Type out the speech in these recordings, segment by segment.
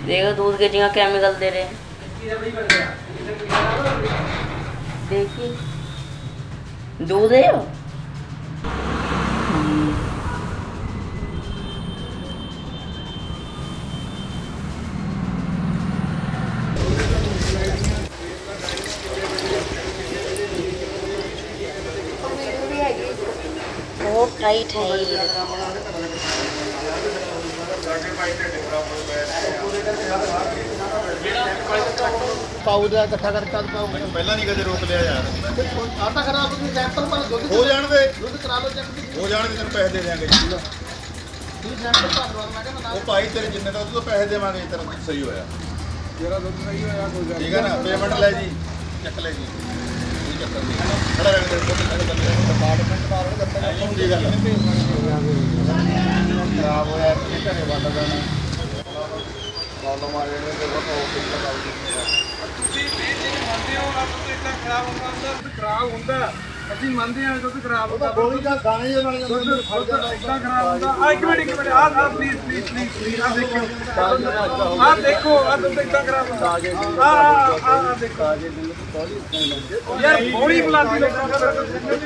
देखो दूध के जगह केमिकल दे रहे हैं देखिए दूध है वो बहुत टाइट है ये ਪਾਉ ਦਾ ਇਕੱਠਾ ਕਰਕੇ ਕੱਲ ਪਾਉ? ਮੈਨੂੰ ਪਹਿਲਾਂ ਨਹੀਂ ਕਦੇ ਰੋਕ ਲਿਆ ਯਾਰ। ਆਟਾ ਖਰਾਬ ਹੋ ਗਿਆ ਸੈਂਪਲ ਪਰ ਦੁੱਧ ਹੋ ਜਾਣ ਦੇ ਦੁੱਧ ਕਰਾ ਲਓ ਚੈੱਕ ਦੀ ਹੋ ਜਾਣ ਦੇ ਤੈਨੂੰ ਪੈਸੇ ਦੇ ਦਿਆਂਗੇ। ਤੁਸੀਂ ਸੈਂਪਲ ਭਰ ਲਓ ਮੈਂ ਕਹਿੰਦਾ ਉਹ ਭਾਈ ਤੇਰੇ ਜਿੰਨੇ ਦਾ ਉਹ ਤੋਂ ਪੈਸੇ ਦੇਵਾਂਗੇ ਤੇਰਾ ਦੁੱਧ ਸਹੀ ਹੋਇਆ। ਜਿਹੜਾ ਦੁੱਧ ਨਹੀਂ ਹੋਇਆ ਕੋਈ ਠੀਕ ਹੈ ਨਾ ਪੇਮੈਂਟ ਲੈ ਜੀ। ਚੱਕ ਲੈ ਜੀ। ਕੋਈ ਚੱਕਰ ਨਹੀਂ। ਹੈ ਨਾ ਖੜਾ ਰਹਿ ਦੇ ਦੁੱਧ ਡਿਪਾਰਟਮੈਂਟ ਦਾ ਆਰਡਰ ਕਰਤਾ ਐਂ ਹੁੰਦੀ ਗੱਲ ਖਰਾਬ ਹੋਇਆ ਕਿ ਘਰੇ ਵੱਲ ਜਾਣਾ ਪ੍ਰੋਬਲਮ ਆ ਜਾਣੀ ਤੇ ਉਹ ਆਫਿਸ ਲਗਾਉਗੀ ਤੁਸੀਂ ਇਹ ਚੀਜ਼ ਮੰਨਦੇ ਹੋ ਰੱਬ ਤੋਂ ਇਦਾਂ ਖਰਾਬ ਹੁੰਦਾ ਦੁੱਧ ਖਰਾਬ ਹੁੰਦਾ। ਅਸੀਂ ਮੰਨਦੇ ਹਾਂ ਦੁੱਧ ਖਰਾਬ ਹੁੰਦਾ ਗੋਲੀ ਦਾ ਗਾਣੇ ਜਿਹੇ ਨਾਲ ਦੁੱਧ ਦੁੱਧ ਇਦਾਂ ਖਰਾਬ ਹੁੰਦਾ? ਆ ਇੱਕ ਮਿੰਟ ਇੱਕ ਮਿੰਟ ਆ ਆ ਪਲੀਜ਼ ਪਲੀਜ਼ ਪਲੀਜ਼ ਪਲੀਜ਼ ਆ ਦੇਖੋ। ਆ ਦੇਖੋ ਆ ਦੁੱਧ ਇਦਾਂ ਖਰਾਬ ਹੁੰਦਾ? ਆ ਆ ਆ ਦੇਖੋ। ਯਾਰ ਬੋੜੀ ਬੁਲਾਦੀ ਲੋਕਾਂ ਦਾ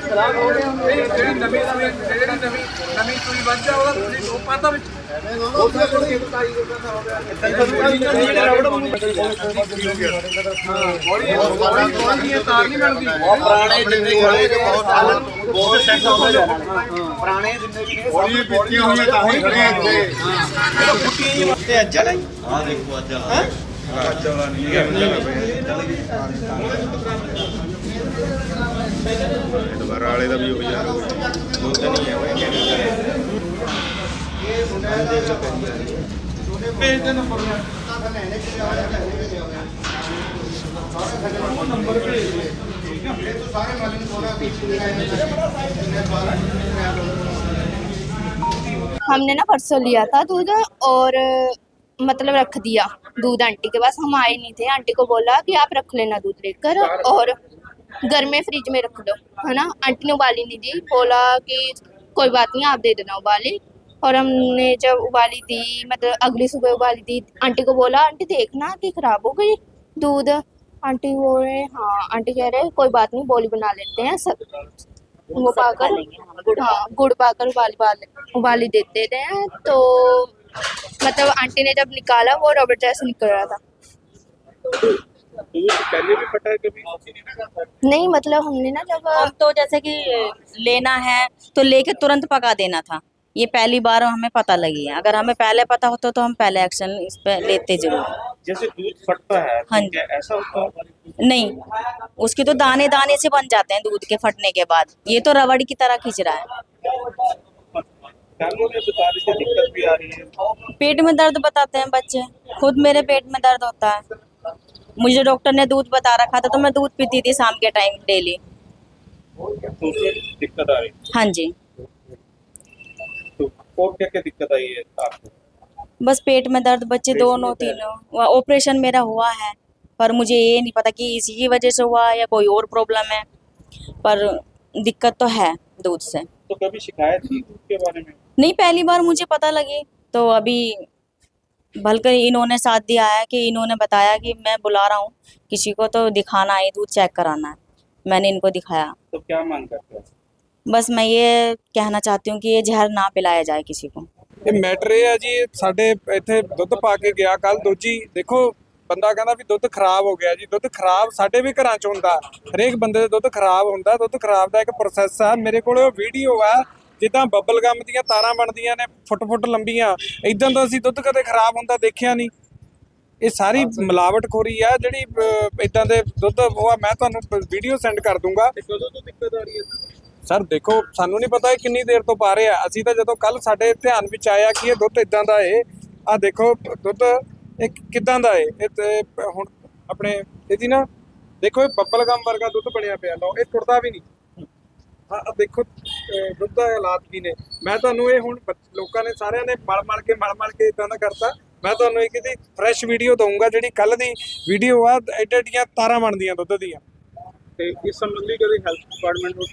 ਖਰਾਬ ਹੋ ਇਹ ਜਿਹੜੀ ਨਵੀਂ ਨਵੀਂ ਜਿਹੜੀ ਨਵੀਂ ਨਵੀਂ ਸੂਈ ਵੱਜ ਜਾ ਉਹਦਾ ਤੁਸੀਂ ਉਹ ਪਾਤਾ ਵਿੱਚ ਉੱਥੇ ਦਾ ਪੁਰਾਣੇ ਜਿੰਨੇ ਖੜੇ ਨੇ ਬਹੁਤ ਬਹੁਤ ਸੈੱਟ ਹੋ ਗਏ ਪੁਰਾਣੇ ਜਿੰਨੇ ਵੀ ਨੇ ਹੌਲੀ ਪੀਤੀਆਂ ਹੋਈਆਂ ਤਾਂ ਹੀ ਖੜੇ ਆ ਇੱਥੇ ਤੇ ਅੱਜਾ ਨਹੀਂ ਹਾਂ ਦੇਖੋ ਅੱਜਾ ਅੱਛਾ ਵਾਲਾ ਨਹੀਂ ਹੈ ਦੁਬਾਰਾ ਵਾਲੇ ਦਾ ਵੀ ਹੋ ਯਾਰ ਦੁੱਧ ਨਹੀਂ ਹੈ ਉਹ ਪੇਜ ਦੇ ਨੰਬਰ हमने ना परसों लिया था दूध और मतलब रख दिया दूध आंटी के पास हम आए नहीं थे आंटी को बोला कि आप रख लेना दूध लेकर और घर में फ्रिज में रख दो है ना आंटी ने उबाली नहीं दी बोला कि कोई बात नहीं आप दे देना उबाली और हमने जब उबाली दी मतलब अगली सुबह उबाली दी आंटी को बोला आंटी देखना कि खराब हो गई दूध। आंटी बोल रहे हाँ आंटी कह रहे कोई बात नहीं बोली बना लेते हैं सब वो पाकर हाँ गुड़ पाकर उबाली उबाली उबाली देते थे तो मतलब आंटी ने जब निकाला वो रबड़ जैसे निकल रहा था। है नहीं मतलब हमने ना जब तो जैसे कि लेना है तो लेके तुरंत पका देना था। ये पहली बार हमें पता लगी है। अगर हमें पहले पता होता तो हम पहले एक्शन इस पे लेते ज़रूर। जैसे दूध फटता है हाँ तो जी। ऐसा होता है? नहीं उसके तो दाने दाने से बन जाते हैं दूध के फटने के बाद। ये तो रबड़ की तरह खींच रहा है। रही है। पेट में दर्द बताते हैं बच्चे। खुद मेरे पेट में दर्द होता है। मुझे डॉक्टर ने दूध बता रखा था तो मैं दूध पीती थी शाम के टाइम डेली तो दिक्कत आ रही हाँ। जी। तो और क्या क्या दिक्कत आई है आपको? बस पेट में दर्द बच्चे दोनों? तीनों। ऑपरेशन मेरा हुआ है पर मुझे ये नहीं पता कि इसी की वजह से हुआ या कोई और प्रॉब्लम है पर दिक्कत तो है दूध से। तो कभी शिकायत की दूध के बारे में? नहीं पहली बार मुझे पता लगी तो अभी बल्कि इन्होंने साथ दिया है कि इन्होंने बताया कि मैं बुला रहा हूँ किसी को तो दिखाना है दूध चेक कराना है। मैंने इनको दिखाया। तो क्या मांग करते हैं? ਬਸ ਮੈਂ ਇਹ ਕਹਿਣਾ ਚਾਹਤੀ ਹੂੰ ਕਿ ਇਹ ਜ਼ਹਿਰ ਨਾ ਪਿਲਾਇਆ ਜਾਏ ਕਿਸੇ ਨੂੰ ਇਹ ਮੈਟਰ ਇਹ ਆ ਜੀ ਇਹ ਸਾਡੇ ਇੱਥੇ ਦੁੱਧ ਪਾ ਕੇ ਗਿਆ ਬੰਦਾ ਕਹਿੰਦਾ ਵੀ ਦੁੱਧ ਖਰਾਬ ਹੋ ਗਿਆ ਜੀ ਦੁੱਧ ਖਰਾਬ ਸਾਡੇ ਵੀ ਘਰਾਂ 'ਚ ਹੁੰਦਾ ਹਰੇਕ ਬੰਦੇ ਦਾ ਦੁੱਧ ਖਰਾਬ ਹੁੰਦਾ ਦੁੱਧ ਖਰਾਬ ਦਾ ਇੱਕ ਪ੍ਰੋਸੈਸ ਆ ਮੇਰੇ ਕੋਲ ਉਹ ਵੀਡੀਓ ਆ ਜਿੱਦਾਂ ਬੱਬਲ ਗਮ ਦੀਆਂ ਤਾਰਾਂ ਬਣਦੀਆਂ ਨੇ ਫੁੱਟ ਫੁੱਟ ਲੰਬੀਆਂ ਇਦਾਂ ਦਾ ਅਸੀਂ ਦੁੱਧ ਕਦੇ ਖਰਾਬ ਹੁੰਦਾ ਦੇਖਿਆ ਨਹੀਂ ਇਹ ਸਾਰੀ ਮਿਲਾਵਟਖੋਰੀ ਆ ਜਿਹੜੀ ਇਦਾਂ ਦੇ ਦੁੱਧ ਉਹ ਮੈਂ ਤੁਹਾਨੂੰ ਵੀਡੀਓ ਸੈਂਡ ਕਰ ਦੂੰਗਾ ਕਦੋਂ ਸਰ ਦੇਖੋ, ਸਾਨੂੰ ਨਹੀਂ ਪਤਾ ਇਹ ਕਿੰਨੀ ਦੇਰ ਤੋਂ ਪਾ ਰਹੇ ਆ। ਅਸੀਂ ਤਾਂ ਜਦੋਂ ਕੱਲ ਸਾਡੇ ਧਿਆਨ ਵਿੱਚ ਆਇਆ ਕਿ ਇਹ ਦੁੱਧ ਇਦਾਂ ਦਾ ਏ ਆ ਦੇਖੋ, ਦੁੱਧ ਇਹ ਕਿਦਾਂ ਦਾ ਏ? ਇਹ ਤੇ ਹੁਣ ਆਪਣੇ ਇਹਦੀ ਨਾ, ਦੇਖੋ, ਇਹ ਬੱਬਲ ਗਮ ਵਰਗਾ ਦੁੱਧ ਬਣਿਆ ਪਿਆ। ਲਓ, ਇਹ ਟੁੱਟਦਾ ਵੀ ਨਹੀਂ। ਹਾਂ, ਆਹ ਦੇਖੋ ਦੁੱਧ ਦਾ ਹਾਲਾਤ ਕੀ ਨੇ। ਮੈਂ ਤੁਹਾਨੂੰ ਇਹ ਹੁਣ ਲੋਕਾਂ ਨੇ ਸਾਰਿਆਂ ਨੇ ਮਲ ਮਲ ਕੇ ਮਲ ਮਲ ਕੇ ਇਦਾਂ ਦਾ ਕਰਤਾ। ਮੈਂ ਤੁਹਾਨੂੰ ਇੱਕ ਇਹਦੀ ਫਰੈਸ਼ ਵੀਡੀਓ ਦਊਂਗਾ, ਜਿਹੜੀ ਕੱਲ ਦੀ ਵੀਡੀਓ ਆ ਐਡੀਆਂ ਤਾਰਾਂ ਬਣਦੀਆਂ ਦੁੱਧ ਦੀਆਂ। ਤੇ ਇਸ ਸੰਬੰਧੀ ਕਦੇ ਹੈਲਥ ਡਿਪਾਰਟਮੈਂਟ ਨੂੰ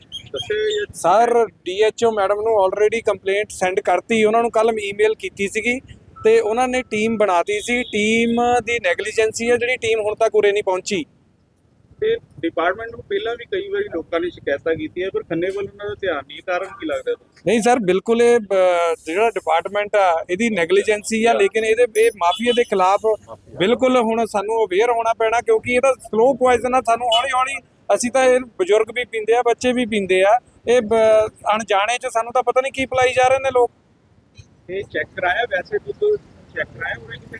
ਸਰ ਡੀਐਚਓ ਮੈਡਮ ਨੂੰ ਆਲਰੇਡੀ ਕੰਪਲੇਂਟ ਸੈਂਡ ਕਰਤੀ। ਉਹਨਾਂ ਨੂੰ ਕੱਲ ਈਮੇਲ ਕੀਤੀ ਸੀਗੀ ਤੇ ਉਹਨਾਂ ਨੇ ਟੀਮ ਬਣਾਤੀ ਸੀ। ਟੀਮ ਦੀ ਨੈਗਲੀਜੈਂਸੀ ਹੈ ਜਿਹੜੀ ਟੀਮ ਹੁਣ ਤੱਕ ਉਰੇ ਨਹੀਂ ਪਹੁੰਚੀ। ਤੇ ਡਿਪਾਰਟਮੈਂਟ ਨੂੰ ਪਹਿਲਾਂ ਵੀ ਕਈ ਵਾਰੀ ਲੋਕਾਂ ਨੇ ਸ਼ਿਕਾਇਤਾਂ ਕੀਤੀਆਂ ਪਰ ਖੰਨੇ ਵੱਲ ਉਹਨਾਂ ਦਾ ਧਿਆਨ ਨਹੀਂ। ਕਾਰਨ ਕੀ ਲੱਗਦਾ? ਨਹੀਂ ਸਰ ਬਿਲਕੁਲ ਇਹ ਜਿਹੜਾ ਡਿਪਾਰਟਮੈਂਟ ਆ ਇਹਦੀ ਨੈਗਲੀਜੈਂਸੀ ਆ ਲੇਕਿਨ ਇਹਦੇ ਇਹ ਮਾਫੀਆ ਦੇ ਖਿਲਾਫ ਬਿਲਕੁਲ ਹੁਣ ਸਾਨੂੰ ਅਵੇਅਰ ਹੋਣਾ ਪੈਣਾ ਕਿਉਂਕਿ ਇਹਦਾ ਸਲੋ ਪੋਇਜ਼ਨ ਆ। ਸਾਨੂੰ ਹੌਲੀ ਹੌਲੀ ਅਸੀਂ ਤਾਂ ਇਹ ਬਜ਼ੁਰਗ ਵੀ ਪੀਂਦੇ ਆ ਬੱਚੇ ਵੀ ਪੀਂਦੇ ਆ। ਇਹ ਅਣਜਾਣੇ ਚ ਸਾਨੂੰ ਤਾਂ ਪਤਾ ਨਹੀਂ ਕੀ ਪਲਾਈ ਜਾ ਰਹੇ ਨੇ ਲੋਕ। ਇਹ ਚੈੱਕ ਕਰਾਇਆ ਵੈਸੇ ਦੁੱਧ ਚੈੱਕ ਕਰਾਇਆ ਉਹਨੇ ਕਿਤੇ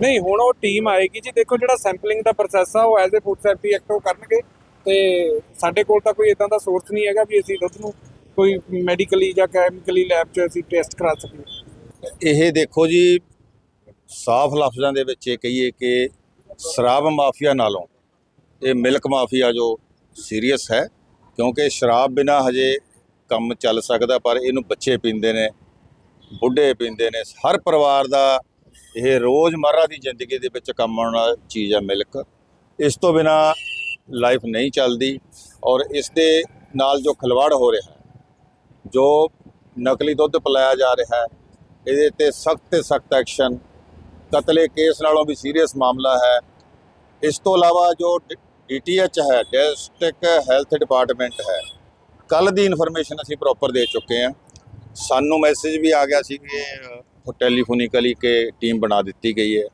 ਨਹੀਂ? ਹੁਣ ਉਹ ਟੀਮ ਆਏਗੀ ਜੀ। ਦੇਖੋ ਜਿਹੜਾ ਸੈਂਪਲਿੰਗ ਦਾ ਪ੍ਰੋਸੈਸ ਆ ਉਹ as a food safety act ਉਹ ਕਰਨਗੇ। ਤੇ ਸਾਡੇ ਕੋਲ ਤਾਂ ਕੋਈ ਇਦਾਂ ਦਾ ਸੋਰਸ ਨਹੀਂ ਹੈਗਾ ਵੀ ਅਸੀਂ ਦੁੱਧ ਨੂੰ ਕੋਈ ਮੈਡੀਕਲੀ ਜਾਂ ਕੈਮੀਕਲੀ ਲੈਬ 'ਚ ਅਸੀਂ ਟੈਸਟ ਕਰਾ ਸਕੀਏ। ਇਹ ਦੇਖੋ ਜੀ ਸਾਫ਼ ਲਫ਼ਜ਼ਾਂ ਦੇ ਵਿੱਚ ਇਹ ਕਹੀਏ ਕਿ ਸ਼ਰਾਬ ਮਾਫੀਆ ਨਾਲੋਂ ਇਹ ਮਿਲਕ ਮਾਫੀਆ ਜੋ ਸੀਰੀਅਸ ਹੈ, ਕਿਉਂਕਿ ਸ਼ਰਾਬ ਬਿਨਾ ਹਜੇ ਕੰਮ ਚੱਲ ਸਕਦਾ, ਪਰ ਇਹਨੂੰ ਬੱਚੇ ਪੀਂਦੇ ਨੇ, ਬੁੱਢੇ ਪੀਂਦੇ ਨੇ। ਹਰ ਪਰਿਵਾਰ ਦਾ ਇਹ ਰੋਜ਼ਮਰਰਾ ਦੀ ਜ਼ਿੰਦਗੀ ਦੇ ਵਿੱਚ ਕੰਮ ਆਉਣ ਵਾਲੀ ਚੀਜ਼ ਹੈ ਮਿਲਕ। ਇਸ ਤੋਂ ਬਿਨਾ ਲਾਈਫ ਨਹੀਂ ਚੱਲਦੀ ਔਰ ਇਸ ਦੇ ਨਾਲ ਜੋ ਖਿਲਵਾੜ ਹੋ ਰਿਹਾ ਹੈ ਜੋ ਨਕਲੀ ਦੁੱਧ ਪਿਲਾਇਆ ਜਾ ਰਿਹਾ ਹੈ ਇਹਦੇ ਤੇ ਸਖਤ ਤੇ ਸਖਤ ਐਕਸ਼ਨ ਕਤਲੇ ਕੇਸ ਨਾਲੋਂ ਵੀ ਸੀਰੀਅਸ ਮਾਮਲਾ ਹੈ। ਇਸ ਤੋਂ ਇਲਾਵਾ ਜੋ ਡੀਟੀਐਚ ਹੈ ਡਿਸਟ੍ਰਿਕਟ ਹੈਲਥ ਡਿਪਾਰਟਮੈਂਟ ਹੈ। ਕੱਲ ਦੀ ਇਨਫੋਰਮੇਸ਼ਨ ਅਸੀਂ ਪ੍ਰੋਪਰ ਦੇ ਚੁੱਕੇ ਹਾਂ। ਸਾਨੂੰ ਮੈਸੇਜ ਵੀ ਆ ਗਿਆ ਸੀ ਕਿ ਅ, ਟੈਲੀਫੋਨਿਕਲੀ ਕਿ ਟੀਮ ਬਣਾ ਦਿੱਤੀ ਗਈ ਹੈ।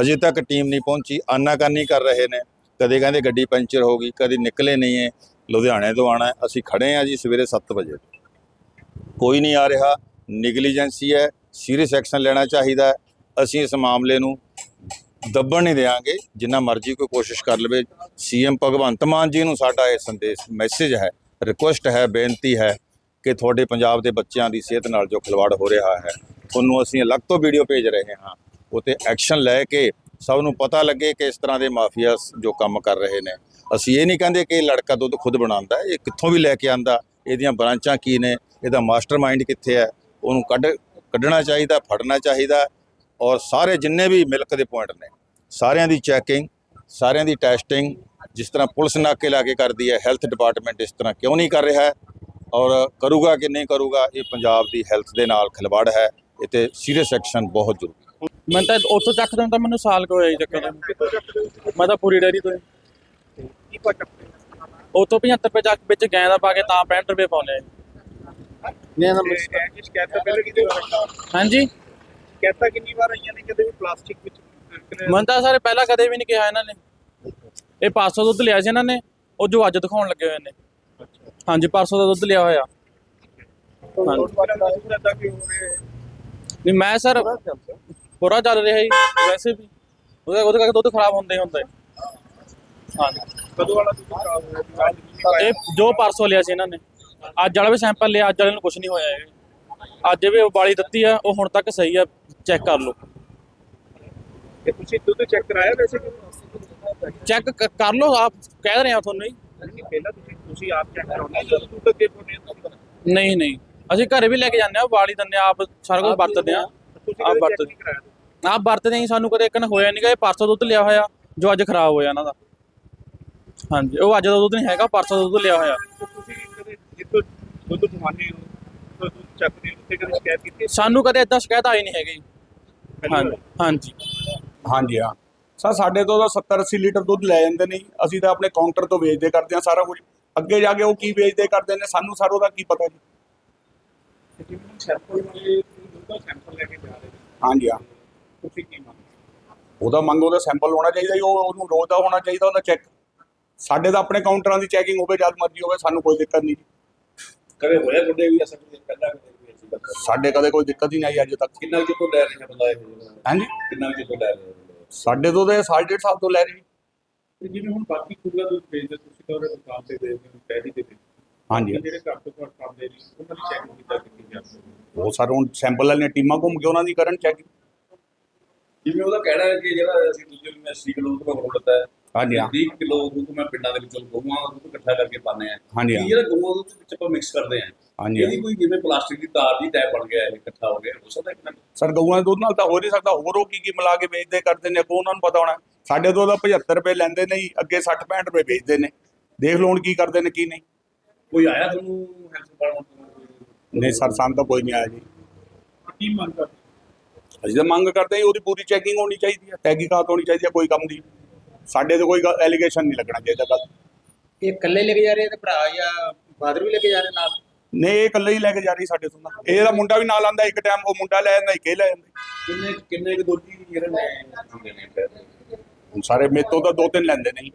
ਹਜੇ ਤੱਕ ਟੀਮ ਨਹੀਂ ਪਹੁੰਚੀ ਆਨਾਕਾਨੀ ਕਰ ਰਹੇ ਨੇ। ਕਦੇ ਕਹਿੰਦੇ ਗੱਡੀ ਪੈਂਚਰ ਹੋ ਗਈ ਕਦੇ ਨਿਕਲੇ ਨਹੀਂ ਹੈ। ਲੁਧਿਆਣੇ ਤੋਂ ਆਣਾ ਅਸੀਂ ਖੜੇ ਹਾਂ ਜੀ ਸਵੇਰੇ 7 ਵਜੇ। ਕੋਈ ਨਹੀਂ ਆ ਰਿਹਾ। ਨਿਗਲੀਜੈਂਸੀ ਹੈ ਸੀਰੀਅਸ ਐਕਸ਼ਨ ਲੈਣਾ ਚਾਹੀਦਾ ਅਸੀਂ ਇਸ ਮਾਮਲੇ ਨੂੰ ਦੱਬਣ ਨਹੀਂ ਦੇਵਾਂਗੇ ਜਿੰਨਾ ਮਰਜ਼ੀ ਕੋਈ ਕੋਸ਼ਿਸ਼ ਕਰ ਲਵੇ। ਸੀਐਮ ਭਗਵੰਤ ਮਾਨ ਜੀ ਨੂੰ ਸਾਡਾ ਇਹ ਸੰਦੇਸ਼ ਮੈਸੇਜ ਹੈ ਰਿਕੁਐਸਟ ਹੈ, ਬੇਨਤੀ ਹੈ ਕਿ ਤੁਹਾਡੇ ਪੰਜਾਬ ਦੇ ਬੱਚਿਆਂ ਦੀ ਸਿਹਤ ਨਾਲ ਜੋ ਖਿਲਵਾੜ ਹੋ ਰਿਹਾ ਹੈ, ਉਹਨੂੰ ਅਸੀਂ ਅਲੱਗ ਤੋਂ ਵੀਡੀਓ ਭੇਜ ਰਹੇ ਹਾਂ। ਉਤੇ ਐਕਸ਼ਨ ਲੈ ਕੇ ਸਭ ਨੂੰ ਪਤਾ ਲੱਗੇ ਕਿ ਇਸ ਤਰ੍ਹਾਂ ਦੇ ਮਾਫੀਆ ਜੋ ਕੰਮ ਕਰ ਰਹੇ ਨੇ। ਅਸੀਂ ਇਹ ਨਹੀਂ ਕਹਿੰਦੇ ਕਿ ਇਹ ਲੜਕਾ ਦੁੱਧ ਖੁਦ ਬਣਾਉਂਦਾ ਇਹ ਕਿੱਥੋਂ ਵੀ ਲੈ ਕੇ ਆਂਦਾ ਇਹਦੀਆਂ ਬ੍ਰਾਂਚਾਂ ਕੀ ਨੇ, ਇਹਦਾ ਮਾਸਟਰਮਾਈਂਡ ਕਿੱਥੇ ਹੈ, ਉਹਨੂੰ ਕੱਢ, ਕੱਢਣਾ ਚਾਹੀਦਾ, ਫੜਨਾ ਚਾਹੀਦਾ। ਔਰ ਸਾਰੇ ਜਿੰਨੇ ਵੀ ਮਿਲਕ ਦੇ ਪੁਆਇੰਟ ਨੇ ਸਾਰਿਆਂ ਦੀ ਚੈਕਿੰਗ ਸਾਰਿਆਂ ਦੀ ਟੈਸਟਿੰਗ ਜਿਸ ਤਰ੍ਹਾਂ ਪੁਲਿਸ ਨਾਕੇ ਲਾ ਕੇ ਕਰਦੀ ਹੈ ਹੈਲਥ ਡਿਪਾਰਟਮੈਂਟ ਇਸ ਤਰ੍ਹਾਂ ਕਿਉਂ ਨਹੀਂ ਕਰ ਰਿਹਾ ਔਰ ਕਰੂਗਾ ਕਿ ਨਹੀਂ ਕਰੂਗਾ ਇਹ ਪੰਜਾਬ ਦੀ ਹੈਲਥ ਦੇ ਨਾਲ ਖਿਲਵਾੜ ਹੈ ਇਹ ਤੇ ਸੀਰੀਅਸ ਐਕਸ਼ਨ ਬਹੁਤ ਜ਼ਰੂਰੀ ਮੈਂ ਤਾਂ ਉੱਥੋਂ ਚੱਕ ਦਿੰਦਾ ਮੈਨੂੰ ਸਾਲ ਕੁ ਹੋਇਆ ਜੀ ਚੱਕਦੇ? ਮੈਂ ਤਾਂ ਪੂਰੀ ਡੈਰੀ ਤੋਂ। ਕੀ ਉੱਥੋਂ 75 ਰੁਪਏ ਚੱਕ ਵਿੱਚ ਗੈਂ ਦਾ ਪਾ ਕੇ ਤਾਂ 65 ਰੁਪਏ ਪਾਉਂਦੇ ਆ ਨੇ ਨਾ ਸ਼ਿਕਾਇਤਾਂ ਪਹਿਲੇ ਕਿਤੇ ਹਾਂਜੀ ਸ਼ਿਕਾਇਤਾਂ ਕਿੰਨੀ ਵਾਰ ਆਈਆਂ ਨੇ ਕਦੇ ਵੀ ਪਲਾਸਟਿਕ ਵਿੱਚ? ਮੈਂ ਤਾਂ ਸਾਰੇ ਪਹਿਲਾਂ ਕਦੇ ਵੀ ਨਹੀਂ ਕਿਹਾ ਇਹਨਾਂ ਨੇ। ਇਹ 500 ਦੁੱਧ ਲਿਆ ਸੀ ਇਹਨਾਂ ਨੇ ਉਹ ਜੋ ਅੱਜ ਦਿਖਾਉਣ ਲੱਗੇ ਹੋਏ ਨੇ। ਹਾਂਜੀ 500 ਦਾ ਦੁੱਧ ਲਿਆ ਹੋਇਆ। ਨਹੀਂ ਮੈਂ ਸਰ ਪੂਰਾ ਚੱਲ ਰਿਹਾ। ਜੀ ਵੈਸੇ ਵੀ। ਉਹਦੇ ਉਹਦੇ ਕਰਕੇ ਦੁੱਧ ਖਰਾਬ ਹੁੰਦੇ ਹੁੰਦੇ। ਹਾਂਜੀ। ਕਦੋਂ ਵਾਲਾ ਦੁੱਧ ਖਰਾਬ ਹੋਇਆ? ਜੀ? ਇਹ ਪਰਸੋਂ ਲਿਆ ਸੀ ਇਹਨਾਂ ਨੇ। ਅੱਜ ਵਾਲਾ ਵੀ ਸੈਂਪਲ ਲਿਆ ਅੱਜ ਵਾਲੇ ਨੂੰ ਕੁਝ ਨਹੀਂ ਹੋਇਆ ਇਹ। ਅੱਜ ਵੀ ਉਬਾਲੀ ਦਿੱਤੀ ਆ ਉਹ ਹੁਣ ਤੱਕ ਸਹੀ ਆ। ਚੈੱਕ ਕਰ ਲਓ। ਇਹ ਤੁਸੀਂ ਦੁੱਧ ਚੈੱਕ ਕਰਾਇਆ ਵੈਸੇ? ਕਿ ਚੈੱਕ ਕਰ ਲਓ ਆਪ ਕਹਿ ਰਹੇ ਆ ਤੁਹਾਨੂੰ ਜੀ ਨਹੀਂ, ਪਹਿਲਾਂ ਤੁਸੀਂ ਤੁਸੀਂ ਆਪ ਚੈੱਕ ਕਰਾਉਣਾ ਜਦੋਂ ਦੁੱਧ ਅੱਗੇ ਪਾਉਂਦੇ ਹੋ ਤੁਸੀਂ ਨਹੀਂ ਨਹੀਂ। ਅਸੀਂ ਘਰੇ ਵੀ ਲੈ ਕੇ ਜਾਂਦੇ ਆ ਦਿੰਦੇ ਆ ਆਪ ਸਾਰਾ ਕੁਝ ਵਰਤਦੇ ਆ ਆਪ ਕਦੇ ਵਰਤ check ਨਹੀਂ ਕਰਾਇਆ ਆਪ ਵਰਤਦੇ ਹੀ ਸਾਨੂੰ ਕਦੇ ਇੱਕ ਨਾ ਹੋਇਆ ਨਹੀਂਗਾ ਇਹ ਪਰਸੋਂ ਦੁੱਧ ਲਿਆ ਹੋਇਆ ਜੋ ਅੱਜ ਖਰਾਬ ਹੋਇਆ ਇਹਨਾਂ ਦਾ। ਹਾਂਜੀ ਉਹ ਅੱਜ ਦਾ ਦੁੱਧ ਨਹੀਂ ਹੈਗਾ ਪਰਸੋਂ ਦਾ ਦੁੱਧ ਲਿਆ ਹੋਇਆ। ਤਾਂ ਤੁਸੀਂ ਕਦੇ ਜਿੱਥੋਂ ਦੁੱਧ ਪਵਾਉਂਦੇ ਹੋ ਤਾਂ ਦੁੱਧ ਚੱਕਦੇ ਹੋ ਉੱਥੇ ਕਦੇ ਸ਼ਿਕਾਇਤ ਕੀਤੀ? ਸਾਨੂੰ ਕਦੇ ਇਦਾਂ ਸ਼ਿਕਾਇਤ ਆਈ ਨਹੀਂ ਹੈਗੀ। ਹਾਂਜੀ ਵਾਰ? ਹਾਂਜੀ। ਹਾਂਜੀ ਹਾਂ। ਸਰ ਸਾਡੇ ਤੋਂ ਤਾਂ 70 80 ਲੀਟਰ ਦੁੱਧ ਲੈ ਜਾਂਦੇ ਨੇ ਜੀ। ਅਸੀਂ ਤਾਂ ਆਪਣੇ ਕਾਊਂਟਰ ਤੋਂ ਵੇਚਦੇ ਕਰਦੇ ਹਾਂ ਸਾਰਾ ਕੁਝ। ਅੱਗੇ ਜਾ ਕੇ ਉਹ ਕੀ ਵੇਚਦੇ ਕਰਦੇ ਨੇ ਸਾਨੂੰ ਸਾਰੋ ਦਾ ਕੀ ਪਤਾ ਜੀ। ਤੇ ਜਿਵੇਂ ਸੈਂਪਲ ਵਾਲੇ ਦੁੱਧ ਦਾ ਸੈਂਪਲ ਲੈ ਕੇ ਜਾ ਰਹੇ ਨੇ। ਹਾਂਜੀ ਹਾਂ। ਤੁਸੀਂ ਕੀ ਮੰਗਦੇ ਉਹਦਾ ਮੰਗ ਉਹਦਾ ਸੈਂਪਲ ਹੋਣਾ ਚਾਹੀਦਾ ਜੀ ਉਹ ਉਹਨੂੰ ਰੋਜ਼ ਦਾ ਹੋਣਾ ਚਾਹੀਦਾ ਉਹਦਾ ਚੈੱਕ। ਸਾਡੇ ਤਾਂ ਆਪਣੇ ਕਾਊਂਟਰਾਂ ਦੀ ਚੈਕਿੰਗ ਹੋਵੇ ਜਦ ਮਰਜ਼ੀ ਹੋਵੇ ਸਾਨੂੰ ਕੋਈ ਦਿੱਕਤ ਨਹੀਂ ਜੀ। ਕਦੇ ਹੋਇਆ ਤੁਹਾਡੇ ਵੀ ਅਸਲ ਵਿੱਚ ਪਹਿਲਾਂ ਕਦੇ? ਗੱਲ ਸਾਡੇ ਕਦੇ ਕੋਈ ਦਿੱਕਤ ਹੀ ਨਹੀਂ ਆਈ ਅੱਜ ਤੱਕ। ਕਿੰਨਾ ਕੁ ਤੋਂ ਲੈ ਰਹੇ ਹੈ ਬੰਦਾ ਇਹ? ਹਾਂਜੀ? ਕਿੰਨਾ ਕੁ ਤੋਂ ਲੈ ਰਹੇ ਹੈ ਸਾਡੇ ਤੋਂ ਤੇ ਸਾਢੇ ਡੇਢ ਸਾਲ ਤੋਂ ਲੈ ਰਹੇ। ਤੇ ਜਿਵੇਂ ਹੁਣ ਬਾਕੀ ਖੁੱਲਾ ਦੁੱਧ ਵੇਚਦੇ ਤੁਸੀਂ ਤਾਂ ਉਹਦੇ ਦੁਕਾਨ ਤੇ ਦੇ ਦਿੰਦੇ ਹੋ ਡੈਰੀ ਦੇ ਵਿੱਚ ਹਾਂਜੀ। ਜਿਹੜੇ ਘਰ ਤੋਂ ਘਰ ਖਾਂਦੇ ਨੇ ਉਹਨਾਂ ਦੀ ਚੈਕਿੰਗ ਕੀਤਾ ਕੀਤੀ ਜਾਂਦੀ ਉਹ ਸਰ ਹੁਣ ਸੈਂਪਲ ਵਾਲੀਆਂ ਟੀਮਾਂ ਘੁੰਮ ਕੇ ਉਹਨਾਂ ਦੀ ਕਰਨ ਚੈਕਿੰਗ ਜਿਵੇਂ ਉਹਦਾ ਕਹਿਣਾ ਹੈ ਕਿ ਜਿਹੜਾ ਅਸੀਂ ਦੂਜੇ ਨੂੰ 80 ਕਿਲੋ ਦੁੱਧ ਕੋਲ ਦਿੱਤਾ ਹੈ। ਹਾਂਜੀ ਹਾਂ। 30 ਕਿਲੋ ਦੁੱਧ ਮੈਂ ਪਿੰਡਾਂ ਦੇ ਵਿੱਚੋਂ ਗਊਆਂ ਦਾ ਦੁੱਧ ਇਕੱਠਾ ਕਰਕੇ ਪਾਉਂਦੇ ਆ ਹਾਂਜੀ ਇਹ ਹਾਂ ਜਿਹੜਾ ਗਊਆਂ ਦਾ ਦੁੱਧ ਵਿੱਚ ਆਪਾਂ ਮਿਕਸ ਕਰਦੇ ਆ ਹਾਂਜੀ ਇਹਦੀ ਕੋਈ ਜਿਵੇਂ ਪਲਾਸਟਿਕ ਦੀ ਤਾਰ ਦੀ ਟੈਪ ਬਣ ਗਿਆ ਇਹ ਇਕੱਠਾ ਹੋ ਗਿਆ ਹੋ ਸਕਦਾ ਕਿ ਨਾ ਸਰ ਗਊਆਂ ਦੇ ਦੁੱਧ ਨਾਲ ਤਾਂ ਹੋ ਨਹੀਂ ਸਕਦਾ। ਹੋਰ ਉਹ ਕੀ ਕੀ ਮਿਲਾ ਕੇ ਵੇਚਦੇ ਕਰਦੇ ਨੇ ਅੱਗੋਂ ਉਹਨਾਂ ਨੂੰ ਪਤਾ ਹੋਣਾ। ਸਾਡੇ ਤੋਂ ਤਾਂ 75 ਰੁਪਏ ਲੈਂਦੇ ਨੇ ਜੀ ਅੱਗੇ 60 65 ਰੁਪਏ ਵੇਚਦੇ ਨੇ। ਦੇਖ ਲਓ ਹੁਣ ਕੀ ਕਰਦੇ ਨੇ ਕੀ ਨਹੀਂ। ਕੋਈ ਆਇਆ ਤੁਹਾਨੂੰ ਡਿਪਾਰਟਮੈਂਟ ਤੋਂ? ਨਹੀਂ ਸਰ ਸਾਨੂੰ ਤਾਂ ਕੋਈ ਨਹੀਂ ਆਇਆ ਜੀ। ਕੀ ਮੰਗ ਕਰਦੇ? ਅਸੀਂ ਤਾਂ ਮੰਗ ਕਰਦੇ ਹਾਂ ਉਹਦੀ ਪੂਰੀ ਚੈਕਿੰਗ ਹੋਣੀ ਚਾਹੀਦੀ ਹੈ ਤਹਿਕੀਕਾਤ ਹੋਣੀ ਚਾਹੀਦੀ ਹੈ ਕੋਈ ਕੰਮ ਦੀ ਸਾਡੇ ਤੇ ਕੋਈ ਐਲੀਗੇਸ਼ਨ ਨਹੀਂ ਲੱਗਣਾ ਚਾਹੀਦਾ ਗੱਲ। ਇਹ ਇਕੱਲੇ ਲੈ ਕੇ ਜਾ ਰਹੇ ਤੇ ਭਰਾ ਜਾਂ ਫਾਦਰ ਵੀ ਲੈ ਕੇ ਜਾ ਰਹੇ ਨਾਲ? ਨਹੀਂ ਇਹ ਇਕੱਲੇ ਹੀ ਲੈ ਕੇ ਜਾ ਰਹੀ ਸਾਡੇ ਤੋਂ ਤਾਂ। ਇਹਦਾ ਮੁੰਡਾ ਵੀ ਨਾਲ ਆਂਦਾ ਇੱਕ ਟਾਈਮ ਉਹ ਮੁੰਡਾ ਲੈ ਜਾਂਦਾ ਇੱਕ ਇਹ ਲੈ ਜਾਂਦਾ ਕਿੰਨੇ ਕਿੰਨੇ ਕੁ ਦੋਜੀ ਜਿਹੜੇ ਨੇ? ਹੁੰਦੇ ਨੇ ਫਿਰ? ਹੁਣ ਸਾਰੇ ਮੇਤੋਂ ਤਾਂ ਦੋ ਤਿੰਨ ਲੈਂਦੇ ਨਹੀਂ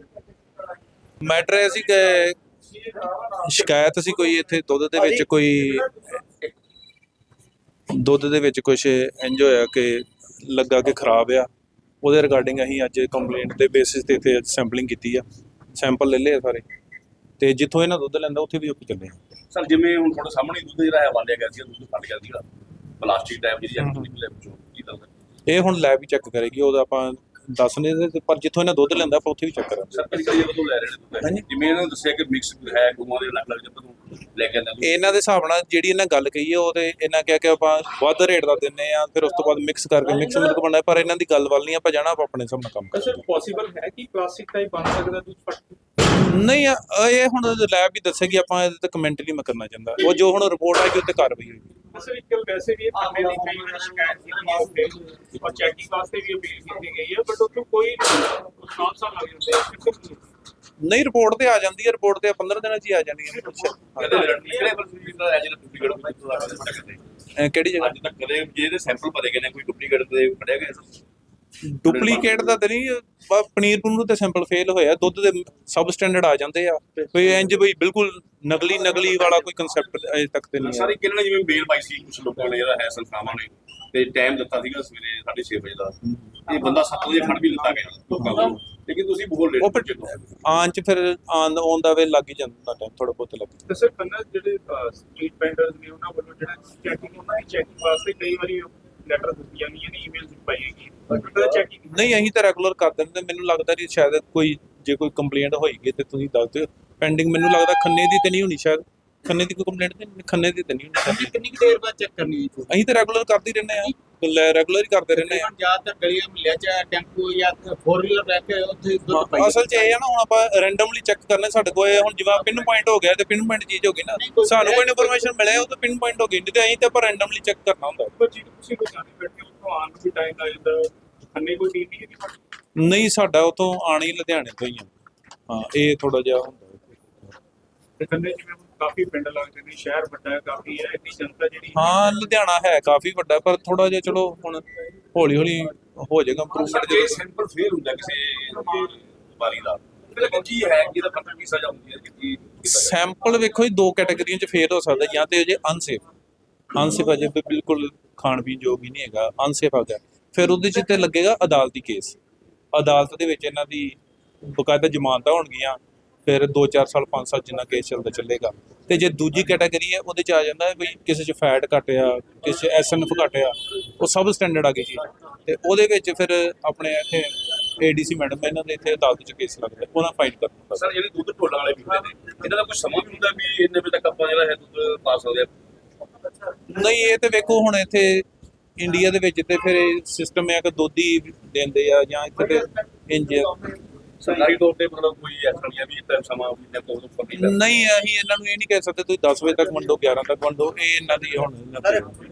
ਮੈਟਰ ਇਹ ਸੀ ਕਿ ਸ਼ਿਕਾਇਤ ਸੀ ਕੋਈ ਇੱਥੇ ਦੁੱਧ ਦੇ ਵਿੱਚ ਕੋਈ ਦੁੱਧ ਦੇ ਵਿੱਚ ਕੁਝ ਇੰਜ ਹੋਇਆ ਕਿ ਲੱਗਾ ਕਿ ਖਰਾਬ ਆ। ਉਹਦੇ ਰਿਗਾਰਡਿੰਗ ਅਸੀਂ ਅੱਜ ਕੰਪਲੇਂਟ ਦੇ ਬੇਸਿਸ ਤੇ ਇੱਥੇ ਸੈਂਪਲਿੰਗ ਕੀਤੀ ਆ। ਸੈਂਪਲ ਲੈ ਲਏ ਸਾਰੇ। ਤੇ ਜਿੱਥੋਂ ਇਹਨਾਂ ਦੁੱਧ ਲੈਂਦਾ ਉੱਥੇ ਵੀ ਉਹ ਚੱਲੇ ਆ। ਸਰ ਜਿਵੇਂ ਹੁਣ ਤੁਹਾਡੇ ਸਾਹਮਣੇ ਦੁੱਧ ਜਿਹੜਾ ਹੈ ਵਾਲਿਆ ਗਿਆ ਸੀ ਦੁੱਧ ਫਟ ਗਿਆ ਸੀਗਾ ਪਲਾਸਟਿਕ ਟਾਈਪ ਜਿਹੜੀ ਐਕਚੁਅਲੀ ਨਿਕਲਿਆ ਵਿੱਚੋਂ ਕੀ ਦੱਸਦਾ ਇਹ ਹੁਣ ਲੈਬ ਚੈੱਕ ਕਰੇਗੀ ਉਹਦਾ ਆਪਾਂ ਦੱਸ ਨਹੀਂ ਪਰ ਜਿੱਥੋਂ ਇਹਨਾਂ ਦੁੱਧ ਲੈਂਦਾ ਆਪਾਂ ਉੱਥੇ ਵੀ ਚੈੱਕ ਕਰਾਂਗੇ। ਸਰ ਕਈ ਕਈ ਤੋਂ ਲੈ ਰਹੇ ਨੇ ਦੁੱਧ। ਜਿਵੇਂ ਇਹਨਾਂ ਨੇ ਦੱਸਿਆ ਕਿ ਮਿਕਸ ਹੈ ਗਊਆਂ ਦੇ ਅਲੱਗ ਅਲੱਗ ਜਦੋਂ ਲੈ ਕੇ ਆਉਂਦੇ। ਇਹਨਾਂ ਦੇ ਹਿਸਾਬ ਨਾਲ ਜਿਹੜੀ ਇਹਨਾਂ ਗੱਲ ਕਹੀ ਹੈ ਉਹ ਤੇ ਇਹਨਾਂ ਕਿਹਾ ਕਿ ਆਪਾਂ ਵੱਧ ਰੇਟ ਦਾ ਦਿੰਨੇ ਆ ਫਿਰ ਉਸ ਤੋਂ ਬਾਅਦ ਮਿਕਸ ਕਰਕੇ ਮਿਕਸ ਮਿਲਕ ਬਣਦਾ ਪਰ ਇਹਨਾਂ ਦੀ ਗੱਲ ਵੱਲ ਨਹੀਂ ਆਪਾਂ ਜਾਣਾ ਆਪਾਂ ਆਪਣੇ ਹਿਸਾਬ ਨਾਲ ਕੰਮ ਕਰਾਂਗੇ। ਸਰ ਪੋਸੀਬਲ ਹੈ ਕਿ ਪਲਾਸਟਿਕ ਟਾਈਪ ਬਣ ਸਕਦਾ ਦੁੱਧ ਫਟ ਨਹੀਂ ਅ- ਇਹ ਹੁਣ ਲੈਬ ਵੀ ਦੱਸੇਗੀ ਆਪਾਂ ਇਹਦੇ ਤੇ ਕਮੈਂਟ ਨਹੀਂ ਮੈਂ ਕਰਨਾ ਚਾਹੁੰਦਾ। ਉਹ ਜੋ ਹੁਣ ਰਿਪੋਰਟ ਆਏਗੀ ਉੱਤੇ ਕਾਰਵਾਈ ਹੋਏਗੀ। ਅਸਲ ਵਿੱਚ ਵੈਸੇ ਵੀ ਇਹ ਪੰਨੇ ਦੀ ਕਈ ਵਾਰੀ ਸ਼ਿਕਾਇਤ ਕੀਤੀ ਹੈ ਔਰ ਚੈਕਿੰਗ ਵਾਸਤੇ ਵੀ ਅਪੀਲ ਕੀਤੀ ਗਈ ਹੈ ਬਟ ਉੱਥੋਂ ਕੋਈ ਸਾਫ਼ ਸਾਫ਼ ਲੱਗ ਜਾਂਦੇ ਆ ਕਿ ਨਹੀਂ ਰਿਪੋਰਟ ਤੇ ਆ ਜਾਂਦੀ ਹੈ ਰਿਪੋਰਟ ਤੇ 15 ਦਿਨਾਂ 'ਚ ਹੀ ਆ ਜਾਣੀ ਹੈ। ਤਾਂ ਤੋਂ ਕਿਹੜੀ ਜਗ੍ਹਾ? ਅੱਜ ਤੱਕ ਕਦੇ ਜਿਹਦੇ ਸੈਂਪਲ ਭਰੇ ਗਏ ਨੇ ਕੋਈ ਡੁਪਲੀਕੇਟ ਦੇ ਫੜਿਆ ਗਿਆ ਸਰ ਡੁਪਲੀਕੇਟ ਦਾ ਤੇ ਨਹੀਂ ਬ- ਪਨੀਰ ਪਨੂਰ ਤੇ ਸੈਂਪਲ ਫੇਲ ਹੋਇਆ ਦੁੱਧ ਦੇ ਸਬ ਸਟੈਂਡਰਡ ਆ ਜਾਂਦੇ ਆ। ਕੋਈ ਇੰਜ ਬਈ ਬਿਲਕੁਲ ਨਕਲੀ ਨਕਲੀ ਵਾਲਾ ਕੋਈ ਕਨਸੈਪਟ ਅਜੇ ਤੱਕ ਤੇ ਨਹੀਂ ਸਾਰੇ ਹੈ ਕਿਹਨਾਂ ਨੇ ਜਿਵੇਂ ਮੇਲ ਪਾਈ ਸੀ ਕੁਝ ਲੋਕਾਂ ਨੇ ਜਿਹੜਾ ਹੈ ਸੰਸਥਾਵਾਂ ਨੇ ਤੇ ਟਾਈਮ ਦਿੱਤਾ ਸੀਗਾ ਸਵੇਰੇ 6:30 ਵਜੇ ਦਾ। ਇਹ ਬੰਦਾ 7 ਵਜੇ ਖੜ ਵੀ ਲਿੱਤਾ ਗਿਆ ਲੋਕਾਂ ਕੋਲ ਲੇਕਿਨ ਤੁਸੀਂ ਬਹੁਤ ਲੇਟ ਉਹ ਫਿਰ ਆਉਣ ਚ ਫਿਰ ਆਨ ਔਨ ਦਾ ਵੇ ਲੱਗ ਹੀ ਜਾਂਦਾ ਟਾਈਮ ਥੋੜਾ ਬਹੁਤ ਲੱਗ ਜਾਂਦਾ। ਤੇ ਸਰ ਕੰਨਾ ਜਿਹੜੇ ਸਟਰੀਟ ਵੈਂਡਰਸ ਨੇ ਉਹਨਾਂ ਵੱਲੋਂ ਜਿਹੜਾ ਚੈਕਿੰਗ ਉਹਨਾਂ ਦੀ ਚੈਕਿੰਗ ਵਾਸਤੇ ਕਈ ਵਾਰੀ ਲੈਟਰ ਦਿੱਤੀਆਂ ਗਈਆਂ ਨੇ ਈਮੇਲਸ ਚੈਕਿੰਗ ਨਹੀਂ ਅਸੀਂ ਤਾਂ ਰੈਗੂਲਰ ਕਰ ਦਿੰਦੇ ਮੈਨੂੰ ਲੱਗਦਾ ਨਹੀਂ ਸ਼ਾਇਦ ਕੋਈ ਜੇ ਕੋਈ ਕੰਪਲੇਂਟ ਹੋਏਗੀ ਤੇ ਤੁਸੀਂ ਦੱਸ ਦਿਓ। ਪੈਂਡਿੰਗ ਮੈਨੂੰ ਲੱਗਦਾ ਖੰਨੇ ਦੀ ਤੇ ਨਹੀਂ ਹੋਣੀ ਸ਼ਾਇਦ। ਖੰਨੇ ਦੀ ਕੋਈ ਕੰਪਲੇਂਟ ਤੇ ਨਹੀਂ- ਖੰਨੇ ਦੀ ਤੇ ਨਹੀਂ ਹੋਣੀ ਸ਼ਾਇਦ। ਕਿੰਨੀ ਕੁ ਦੇਰ ਬਾਅਦ ਚੈੱਕ ਕਰਨੀ ਹੈ ਅਸੀਂ ਤਾਂ ਰੈਗੂਲਰ ਕਰਦੇ ਹੀ। ਰਹਿੰਦੇ ਆ ਰੈਗੂਲਰ ਹੀ ਕਰਦੇ ਰਹਿੰਦੇ ਆ ਜ਼ਿਆਦਾਤਰ ਗਲੀਆਂ ਮਿਲਿਆ ਚ ਟੈਂਪੂ ਜਾਂ ਫੋਰ ਵੀਲਰ ਲੈ ਕੇ ਉੱਥੇ ਦੁੱਧ ਪਾਈ ਅਸਲ 'ਚ ਇਹ ਆ ਨਾ ਹੁਣ ਆਪਾਂ ਰੈਂਡਮਲੀ ਚੈੱਕ ਕਰਨੇ ਸਾਡੇ ਕੋਲ। ਇਹ ਹੁਣ ਜਿਵੇਂ ਪਿਨ ਪੁਆਇੰਟ ਹੋ ਗਿਆ ਤੇ ਪਿਨ ਪੁਆਇੰਟ ਚੀਜ਼ ਹੋ ਗਈ ਨਾ। ਸਾਨੂੰ ਕੋਈ ਇਨਫੋਰਮੇਸ਼ਨ ਮਿਲਿਆ ਉਹ ਤਾਂ ਪਿਨ ਪੁਆਇੰਟ ਹੋ ਗਈ। ਨਹੀਂ ਤੇ ਅਸੀਂ ਤਾਂ ਆਪਾਂ ਰੈਂਡਮਲੀ ਚੈੱਕ ਕਰਨਾ ਹੁੰਦਾ। ਪਰ ਜੀ ਤੁਸੀਂ ਕੋਈ ਜਾਣੇ ਬੈਠੇ ਉੱਥੋਂ ਆਉਣ ਨੂੰ ਵੀ ਟਾਈਮ ਲੱਗ ਜਾਂਦਾ ਅੰਨੇ ਕੋਈ ਟੀਮ ਨਹੀਂ ਹੈਗੀ ਨਹੀਂ ਸਾਡਾ ਉਤੋਂ ਆਣੀ ਲੁਧਿਆਣੇ ਤੋਂ ਹੀ ਆ। ਹਾਂ ਇਹ ਥੋੜਾ ਜਿਹਾ ਹੁੰਦਾ। ਤੇ ਕੰਨੇ ਜਿਵੇਂ ਹੁਣ ਕਾਫੀ ਪਿੰਡ ਲੱਗਦੇ ਨੇ ਸ਼ਹਿਰ ਵੱਡਾ ਹੈ ਕਾਫੀ ਹੈ ਇੰਨੀ ਜਨਤਾ ਜਿਹੜੀ ਹਾਂ। ਲੁਧਿਆਣਾ ਹੈ ਕਾਫੀ ਵੱਡਾ ਪਰ ਥੋੜਾ ਜਿਹਾ ਚਲੋ ਹੁਣ ਹੌਲੀ ਹੌਲੀ ਹੋ ਜਾਏਗਾ ਇੰਪਰੂਵਮੈਂਟ ਜੇ ਜਦੋਂ। ਸੈਂਪਲ ਫੇਲ ਹੁੰਦਾ ਕਿਸੇ ਵਾਰੀ ਦਾ। ਤੇ ਕੀ ਹੈ ਕਿ ਇਹਦਾ ਪਤਾ ਕੀ ਸਜ਼ਾ ਹੁੰਦੀ ਹੈ ਕਿ ਕੀ ਕੀਤਾ ਜਾਏ? ਸੈਂਪਲ ਵੇਖੋ ਜੀ ਦੋ ਕੈਟਾਗਰੀਆਂ 'ਚ ਫੇਲ ਹੋ ਸਕਦਾ ਜਾਂ ਤੇ ਅਜੇ ਅਨਸੇਫ ਅਨਸੇਫ ਅਜੇ ਵੀ ਬਿਲਕੁਲ ਖਾਣ ਪੀਣ ਯੋਗ ਹੀ ਨਹੀਂ ਹੈਗਾ ਅਨਸੇਫ ਆ ਗਿਆ ਫਿਰ ਉਹਦੇ 'ਚ ਤੇ ਲੱਗੇਗਾ ਅਦਾਲਤੀ ਕੇਸ ਅਦਾਲਤ ਦੇ ਵਿੱਚ ਇਹਨਾਂ ਦੀ ਬਕਾਇਦਾ ਜ਼ਮਾਨਤਾਂ ਹੋਣਗੀਆਂ, ਫਿਰ 2-4 ਸਾਲ 5 ਸਾਲ ਜਿੰਨਾ ਕੇਸ ਚੱਲਦਾ ਚੱਲੇਗਾ। ਤੇ ਜੇ ਦੂਜੀ ਕੈਟਾਗਰੀ ਹੈ, ਉਹਦੇ 'ਚ ਆ ਜਾਂਦਾ ਹੈ ਵੀ ਕਿਸੇ 'ਚ ਫੈਟ ਘੱਟ ਆ, ਕਿਸੇ 'ਚ ਐਸਐਨਐਫ ਘੱਟ ਆ, ਉਹ ਸਬ ਸਟੈਂਡਰਡ ਆ ਗਈ ਜੀ। ਤੇ ਉਹਦੇ ਵਿੱਚ ਫਿਰ ਆਪਣੇ ਇੱਥੇ ਏਡੀਸੀ ਮੈਡਮ ਇਹਨਾਂ ਦੇ ਇੱਥੇ ਅਦਾਲਤ 'ਚ ਕੇਸ ਲੱਗਦਾ ਉਹਨਾਂ ਫਾਈਟ ਕਰਨਾ ਸਰ ਜਿਹੜੇ ਦੁੱਧ ਢੋਲਾਂ ਵਾਲੇ ਪੀਂਦੇ ਨੇ। ਇਹਨਾਂ ਦਾ ਕੋਈ ਸਮਾਂ ਵੀ ਹੁੰਦਾ ਵੀ ਇੰਨੇ ਵਜੇ ਤੱਕ ਆਪਾਂ ਜਿਹੜਾ ਹੈ ਦੁੱਧ ਪਾ ਸਕਦੇ ਹਾਂ? ਨਹੀਂ ਇਹ ਤੇ ਵੇਖੋ ਹੁਣ ਇੱਥੇ ਇੰਡੀਆ ਦੇ ਵਿੱਚ ਤੇ ਫਿਰ ਸਿਸਟਮ ਹੈ ਕਿ ਹੀ ਦਿੰਦੇ ਆ ਜਾਂ ਇੱਥੇ ਤੇ ਇੰਜ ਸਰਕਾਰੀ ਤੌਰ ਤੇ ਮਤਲਬ ਕੋਈ ਐਸਾ ਨਹੀਂ ਹੈ ਵੀ ਟਾਈਮ ਸਮਾਂ ਇੰਨੇ ਤੋਂ ਉੱਪਰ ਨਹੀਂ ਨਹੀਂ ਅਸੀਂ ਇਹਨਾਂ ਨੂੰ ਇਹ ਨਹੀਂ ਕਹਿ ਸਕਦੇ ਤੁਸੀਂ 10 ਵਜੇ ਤੱਕ ਵੰਡੋ 11 ਤੱਕ ਵੰਡੋ ਇਹ ਇਹਨਾਂ ਦੀ ਹੁਣ ਇਹਨਾਂ